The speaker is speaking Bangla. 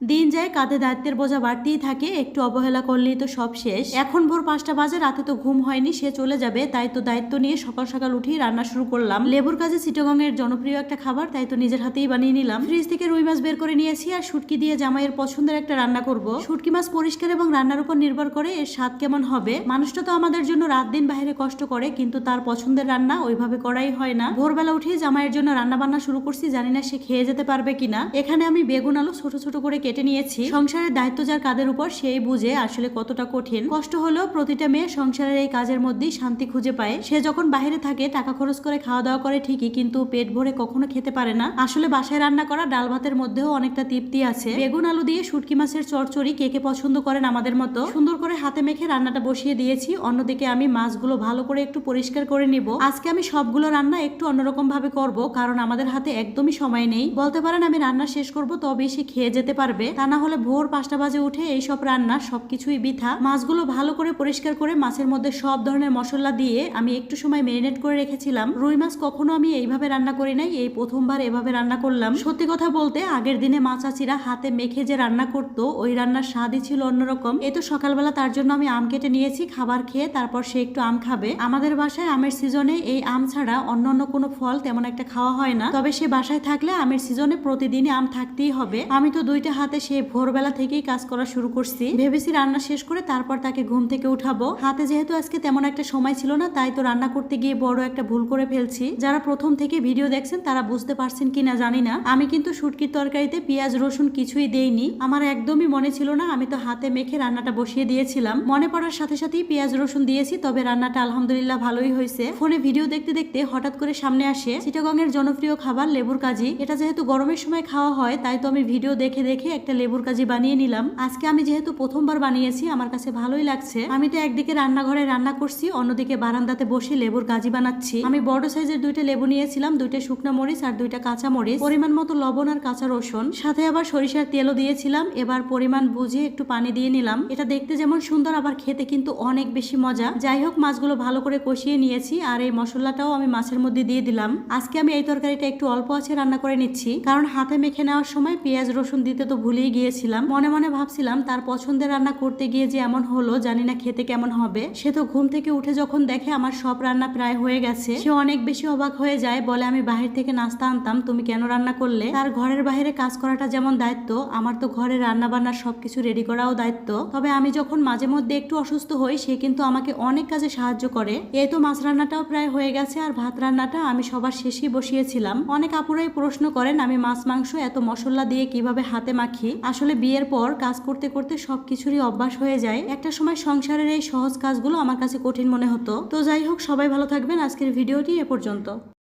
দিন যায়, কাঁধে দায়িত্বের বোঝা বাড়তেই থাকে, একটু অবহেলা করলেই তো সব শেষ। এখন ভোর পাঁচটা বাজে, রাতে তো ঘুম হয়নি, সে চলে যাবে, তাই তো দায়িত্ব নিয়ে সকাল সকাল উঠেই রান্না শুরু করলাম। লেবুর কাজে চিটগঙ্গের জনপ্রিয় একটা খাবার, তাই তো নিজের হাতেই বানিয়ে নিলাম। ফ্রিজ থেকে রুই মাছ বের করে নিয়েছি আর শুটকি দিয়ে জামাইয়ের পছন্দের একটা রান্না করব। শুটকি মাছ পরিষ্কার এবং রান্নার উপর নির্ভর করে এর স্বাদ কেমন হবে। মানুষটা তো আমাদের জন্য রাত দিন বাইরে কষ্ট করে, কিন্তু তার পছন্দের রান্না ওইভাবে করাই হয় না। ভোরবেলা উঠেই জামাইয়ের জন্য রান্না বান্না শুরু করছি, জানি না সে খেয়ে যেতে পারবে কিনা। এখানে আমি বেগুন আলু ছোট ছোট করে কেটে নিয়েছি। সংসারের দায়িত্ব যার কাদের উপর সেই বুঝে আসলে কতটা কঠিন। কষ্ট হলেও প্রতিটা মেয়ে সংসারের এই কাজের মধ্যেই শান্তি খুঁজে পায়। সে যখন বাইরে থাকে, টাকা খরচ করে খাওয়া দাওয়া করে ঠিকই, কিন্তু পেট ভরে কখনো খেতে পারে না। আসলে বাসায় রান্না করা ডাল ভাতের মধ্যেও অনেকটা তৃপ্তি আছে। বেগুন আলু দিয়ে শুটকি মাছের চচ্চড়ি কে কে পছন্দ করেন আমাদের মতো? সুন্দর করে হাতে মেখে রান্নাটা বসিয়ে দিয়েছি। অন্যদিকে আমি মাছগুলো ভালো করে একটু পরিষ্কার করে নিব। আজকে আমি সবগুলো রান্না একটু অন্যরকম ভাবে করব, কারণ আমাদের হাতে একদমই সময় নেই। বলতে পারেন আমি রান্না শেষ করব, তবেই সে খেয়ে যেতে পারবে। তা না হলে ভোর পাঁচটা বাজে উঠে এই সব রান্না সবকিছুই বৃথা। মাছগুলো ভালো করে পরিষ্কার করে মাছের মধ্যে সব ধরনের মশলা দিয়ে আমি একটু সময় মেরিনেট করে রেখেছিলাম। রুই মাছ কখনো আমি এইভাবে রান্না করি নাই, এই প্রথমবার এভাবে রান্না করলাম। সত্যি কথা বলতে, আগের দিনে মা চাচিরা হাতে মেখে যে রান্না করতো, ওই রান্নার স্বাদই ছিল অন্যরকম। এ তো সকালবেলা তার জন্য আমি আম কেটে নিয়েছি, খাবার খেয়ে তারপর সে একটু আম খাবে। আমাদের বাসায় আমের সিজনে এই আম ছাড়া অন্য অন্য কোনো ফল তেমন একটা খাওয়া হয় না। তবে সে বাসায় থাকলে আমের সিজনে প্রতিদিনই আম থাকতেই হবে। আমি তো দুইটা হাতে সে ভোরবেলা থেকেই কাজ করা শুরু করছি। ভেবেছি রান্না শেষ করে তারপর তাকে ঘুম থেকে উঠাবো। হাতে যেহেতু আজকে তেমন একটা সময় ছিল না, তাই তো রান্না করতে গিয়ে বড় একটা ভুল করে ফেলছি। যারা প্রথম থেকে ভিডিও দেখছেন, তারা বুঝতে পারছেন কিনা জানি না। আমি কিন্তু শুটকির তরকারিতে পেঁয়াজ, রসুন কিছুই দেইনি। আমার একদমই মনে ছিল না, আমি তো হাতে মেখে রান্নাটা বসিয়ে দিয়েছিলাম। মনে পড়ার সাথে সাথেই পেঁয়াজ, রসুন দিয়েছি, তবে রান্নাটা আলহামদুলিল্লাহ ভালোই হয়েছে। ফোনে ভিডিও দেখতে দেখতে হঠাৎ করে সামনে আসে চিটাগংয়ের জনপ্রিয় খাবার লেবুর কাজি। এটা যেহেতু গরমের সময় খাওয়া হয়, তাই তো আমি ভিডিও দেখে দেখে একটা লেবুর কাজি বানিয়ে নিলাম। আজকে আমি যেহেতু প্রথমবার বানিয়েছি, আমার কাছে ভালোই লাগছে। আমি তো একদিকে রান্নাঘরে রান্না করছি, অন্যদিকে বারান্দাতে বসে লেবুর কাজি বানাচ্ছি। আমি বড় সাইজের দুইটা লেবু নিয়েছিলাম, দুইটা শুকনো মরিচ আর দুইটা কাঁচা মরিচ। পরিমাণ মতো লবণ আর কাঁচা রসুন। সাথে আবার সরিষার তেলও দিয়েছিলাম, এবার পরিমাণ বুঝে একটু পানি দিয়ে নিলাম। এটা দেখতে যেমন সুন্দর, আবার খেতে কিন্তু অনেক বেশি মজা। যাই হোক, মাছগুলো ভালো করে কষিয়ে নিয়েছি, আর এই মশলাটাও আমি মাছের মধ্যে দিয়ে দিলাম। আজকে আমি এই তরকারিটা একটু অল্প আছে রান্না করে নিচ্ছি, কারণ হাতে মেখে নেওয়ার সময় পেঁয়াজ, রসুন দিতে তো ভুলেই গিয়েছিলাম। মনে মনে ভাবছিলাম, তার পছন্দের রান্না করতে গিয়ে যে এমন হলো, জানি না খেতে কেমন হবে। সে তো ঘুম থেকে উঠে যখন দেখে আমার সব রান্না প্রায় হয়ে গেছে, সে অনেক বেশি অবাক হয়ে যায়, বলে, আমি বাহির থেকে নাস্তা আনতাম, তুমি কেন রান্না করলে? তার ঘরের বাইরে কাজ করাটা যেমন দায়িত্ব, আমার তো ঘরে রান্না বান্নার সবকিছু রেডি করাও দায়িত্ব। তবে আমি যখন মাঝে মধ্যে একটু অসুস্থ হই, সে কিন্তু আমাকে অনেক কাজে সাহায্য করে। এই তো মাছ রান্নাটাও প্রায় হয়ে গেছে, আর ভাত রান্নাটা আমি সবার শেষেই বসিয়েছিলাম। অনেক আপুরাই প্রশ্ন করেন, আমি মাছ, মাংস এত মশলা দিয়ে কীভাবে হাতে মাখি আসলে বিয়ের পর কাজ করতে করতে সব কিছুরই অভ্যাস হয়ে যায়। একটা সময় সংসারের এই সহজ কাজগুলো আমার কাছে কঠিন মনে হতো। তো যাই হোক, সবাই ভালো থাকবেন। আজকের ভিডিওটি এ পর্যন্ত।